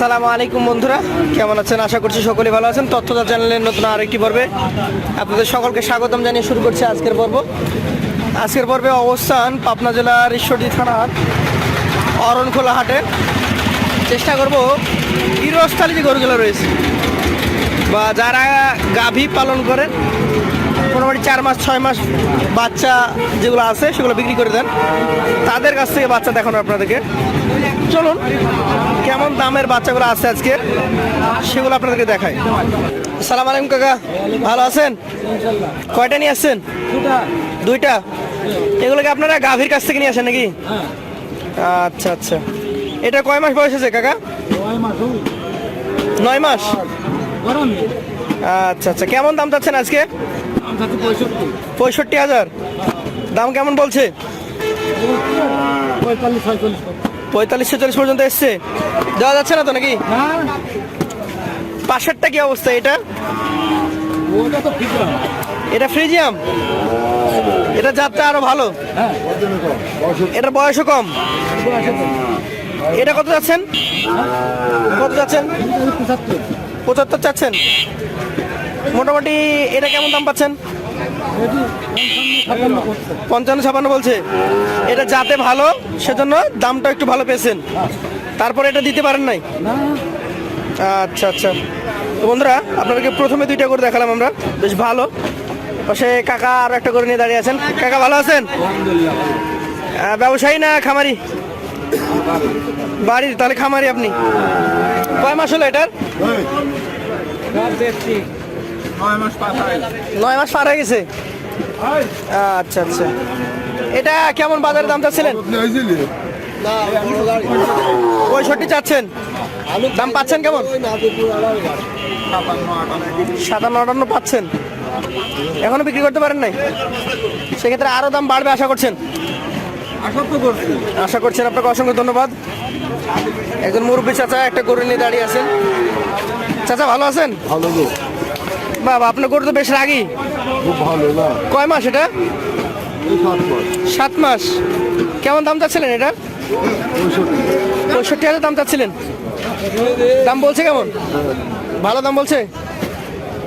আসসালামু আলাইকুম বন্ধুরা, কেমন আছেন? আশা করছি সকলে ভালো আছেন। তথ্যদা চ্যানেলের নতুন আরেকটি পর্বে আপনাদের সকলকে স্বাগতম জানিয়ে শুরু করছি আজকের পর্ব। আজকের পর্বে অবস্থান পাবনা জেলার ঈশ্বরদী থানার অরণখোলা হাটে। চেষ্টা করব গৃহস্থালী যে গরুগুলো রয়েছে বা যারা গাভী পালন করেন, মোটামুটি চার মাস, ছয় মাস বাচ্চা যেগুলো আছে সেগুলো বিক্রি করে দেন। তাদের কাছ থেকে বাচ্চা দেখানো আপনাদেরকে চলুন, কেমন দামের বাচ্চাগুলো আছে আজকে? সেগুলো আপনাদেরকে দেখাই। সালাম আলাইকুম, কাকা। ভালো আছেন? কয়টা নিয়ে আসছেন? দুইটা? এগুলো কি আপনারা গাভীর কাছ থেকে নিয়ে আসেন নাকি? আচ্ছা আচ্ছা। এটা কয় মাস বয়স আছে, কাকা? নয় মাস? আচ্ছা আচ্ছা। কেমন দাম চাচ্ছেন আজকে? পঁয়ষট্টি হাজার। দাম কেমন বলছে? পঁয়তাল্লিশ ছেচল্লিশ পর্যন্ত এসছে। দেওয়া যাচ্ছে না তো নাকি? পাশেরটা কি অবস্থা এটা? এটা ফ্রিজিয়াম? এটা যাত্রা আরও ভালো। এটার বয়সও কম। এটা কত যাচ্ছেন? কত যাচ্ছেন? পঁচাত্তর চাচ্ছেন। মোটামুটি এটা কেমন দাম পাচ্ছেন? পঞ্চান্ন ছাপান্ন বলছে। এটা যাতে ভালো, সেজন্য দামটা একটু ভালো পেয়েছেন। তারপরে এটা দিতে পারেন নাই? আচ্ছা আচ্ছা। তো বন্ধুরা, আপনাদেরকে প্রথমে দুইটা করে দেখালাম আমরা। বেশ ভালো। পাশে কাকা আর একটা করে নিয়ে দাঁড়িয়ে আছেন। কাকা, ভালো আছেন? ব্যবসায়ী না খামারি? বাড়ির, তাহলে খামারি আপনি। কয় মাস হলো এটার? নয় মাস পার হয়ে গেছে। আচ্ছা আচ্ছা। এটা কেমন বাজারে দাম চাচ্ছিলেন পঁয়ষট্টি চাচ্ছেন। দাম পাচ্ছেন কেমন? সাতান্ন আটান্ন পাচ্ছেন। এখনও বিক্রি করতে পারেন নাই? সেক্ষেত্রে আরও দাম বাড়বে আশা করছেন? আশা করছেন। আপনাকে অসংখ্য ধন্যবাদ। একজন মুরব্বী চাচা একটা গরু নিয়ে দাঁড়িয়ে আছেন। চাচা ভালো আছেন? ভালো বাবা আপনার গরু তো বেশ রাগি। খুব ভালো না। কয় মাস এটা? সাত মাস। কেমন দাম চাচ্ছিলেন এটা? পঁয়ষট্টি। হাজার দাম চাচ্ছিলেন। দাম বলছে কেমন? ভালো দাম বলছে?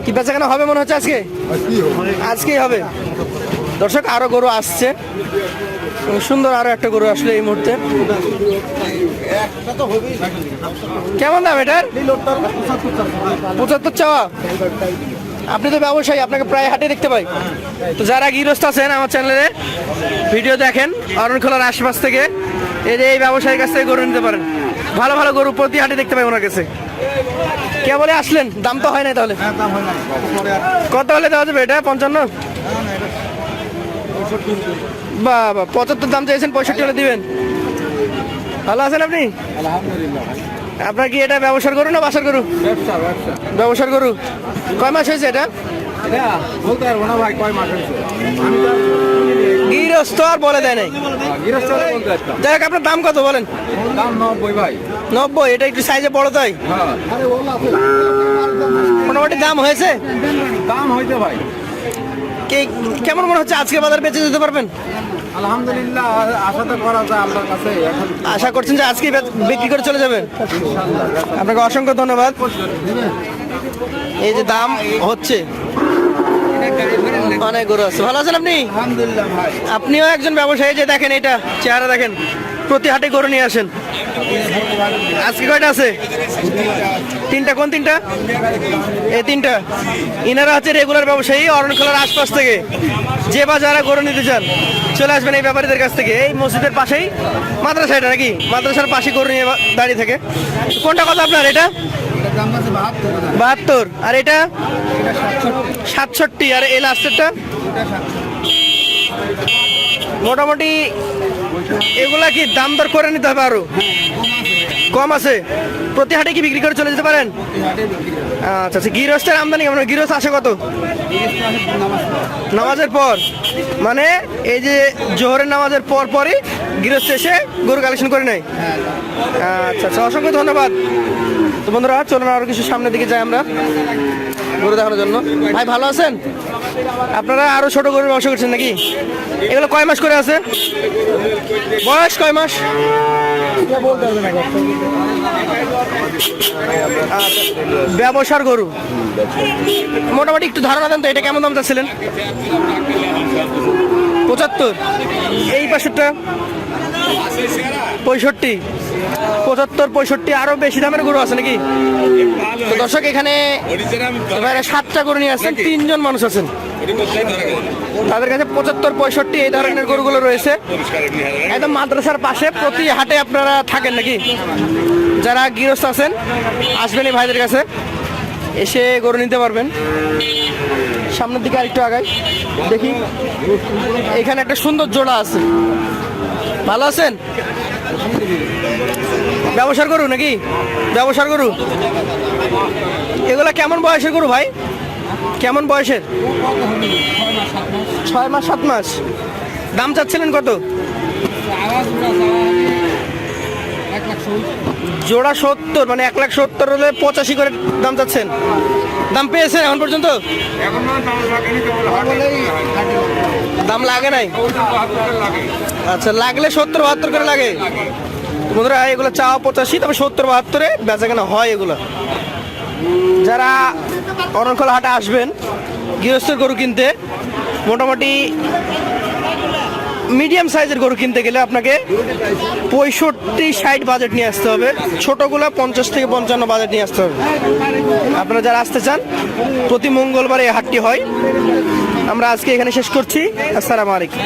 কি বেচা কেনা হবে মনে হচ্ছে আজকে? আজকেই হবে। দর্শক আরও গরু আসছে। সুন্দর আরও একটা গরু আসলে এই মুহূর্তে। কেমন দাম এটার? পঁচাত্তর চাওয়া? আপনি তো ব্যবসায়ী আপনাকে প্রায় হাটে দেখতে পাই। তো যারা গৃহস্থ আছেন আমার চ্যানেলে ভিডিও দেখেন অরণখোলার আশপাশ থেকে। এই যে এই ব্যবসায়ীর কাছ থেকে গরু নিতে পারেন। ভালো ভালো গরু প্রতি হাটে দেখতে পাই ওনার কাছে। কে বলে আসলেন? দাম তো হয় নাই তাহলে। কত হলে দেওয়া যাবে এটা? পঞ্চান্ন? বা বা পঁচাত্তর দাম চাইছেন পঁয়ষট্টি হলে দিবেন। ভালো আছেন আপনি? আপনার কি এটা ব্যবসার করু না বাসার ব্যবসা ব্যবসার করু কয় মাস হয়েছে এটা? হয়েছে? গৃহস্থ আর বলে দেয় নাই। গৃহস্থ যাই হোক আপনার দাম কত বলেন? নব্বই এটা একটু সাইজে বড় তাই? হ্যাঁ। মোটামুটি দাম হয়েছে? দাম হইতে ভাই। কে কেমন মনে হচ্ছে আজকে বাজার বেচে দিতে পারবেন? আলহামদুলিল্লাহ আশা তো করা যায় আল্লাহর কাছে। এখন আশা করছেন যে আজকে বিক্রি করে চলে যাবেন? আপনাকে অসংখ্য ধন্যবাদ। এই যে দাম হচ্ছে। অনেক গরু আছে। ভালো আছেন আপনি? আলহামদুলিল্লাহ ভাই। আপনিও একজন ব্যবসায়ী যে দেখেন এটা চেহারা দেখেন। প্রতি হাটে গরু নিয়ে আসেন। আজকে কয়টা আছে? তিনটা, কোন তিনটা? এই তিনটা। ইনারা হচ্ছে রেগুলার ব্যবসায়ী অরণখোলার আশপাশ থেকে। যে বা যারা গরু নিতে চান, চলে আসবেন এই ব্যাপারীদের কাছ থেকে। এই মসজিদের পাশেই মাদ্রাসা এটা নাকি? মাদ্রাসার পাশে গরু নিয়ে দাঁড়িয়ে থাকে। কোনটা কথা আপনার, এটা? বাহাত্তর। আর এটা? সাতষট্টি। আর এই লাস্টেরটা মোটামুটি এগুলা কি দাম দর করে নিতে হবে আরও? কম আছে। প্রতি হাটে কি বিক্রি করে চলে যেতে পারেন? আচ্ছা আচ্ছা গৃহস্থের আমদানি কেমন? গৃহস্থ আসে কত। নামাজের পর। মানে এই যে জোহরের নামাজের পর পরই গৃহস্থ এসে গরু কালেকশন করে নেয়? আচ্ছা আচ্ছা অসংখ্য ধন্যবাদ। তো বন্ধুরা, চলুন আরও কিছু সামনের দিকে যাই আমরা গরু দেখানোর জন্য। ভাই, ভালো আছেন? আপনারা আরও ছোট গরুর ব্যবসা করছেন নাকি? এগুলো কয় মাস করে আছে? বয়স কয় মাস? ব্যবসার গরু। মোটামুটি একটু ধারণা দেন তো, এটা কেমন দাম চাচ্ছিলেন? পঁচাত্তর। এই পাশেরটা? পঁয়ষট্টি। পঁচাত্তর পঁয়ষট্টি আরও বেশি দামের গরু আছে নাকি? তো দর্শক এখানে এবারে সাতটা গরু নিয়ে আসছেন তিনজন মানুষ আছেন। তাদের কাছে পঁচাত্তর পঁয়ষট্টি এই ধরনের গরুগুলো রয়েছে। একদম মাদ্রাসার পাশে প্রতি হাটে আপনারা থাকেন নাকি? যারা গৃহস্থ আছেন আসবেন এই ভাইদের কাছে। এসে গরু নিতে পারবেন। সামনের দিকে আরেকটু আগাই। দেখি। এখানে একটা সুন্দর জোড়া আছে। ভালো আছেন? ব্যবসার করু নাকি? ব্যবসার করু এগুলা কেমন বয়সের গরু ভাই? কেমন বয়সের? ছয় মাস, সাত মাস। দাম চাচ্ছিলেন কত? জোড়া সত্তর মানে এক লাখ সত্তর হলে পঁচাশি করে দাম চাচ্ছেন। দাম পেয়েছেন এখন পর্যন্ত? দাম লাগে নাই? আচ্ছা লাগলে সত্তর বাহাত্তর করে লাগে। বন্ধুরা, এগুলো চাওয়া পঁচাশি, তবে সত্তর বাহাত্তরে বেচা কেনা হয় এগুলো। যারা অরণখোলা হাটে আসবেন গৃহস্থের গরু কিনতে, মোটামুটি মিডিয়াম সাইজের গরু কিনতে গেলে আপনাকে পঁয়ষট্টি ষাট বাজেট নিয়ে আসতে হবে। ছোটোগুলো পঞ্চাশ থেকে পঞ্চান্ন বাজেট নিয়ে আসতে হবে। আপনারা যারা আসতে চান, প্রতি মঙ্গলবার এই হাটটি হয়। আমরা আজকে এখানে শেষ করছি। আসসালামু আলাইকুম।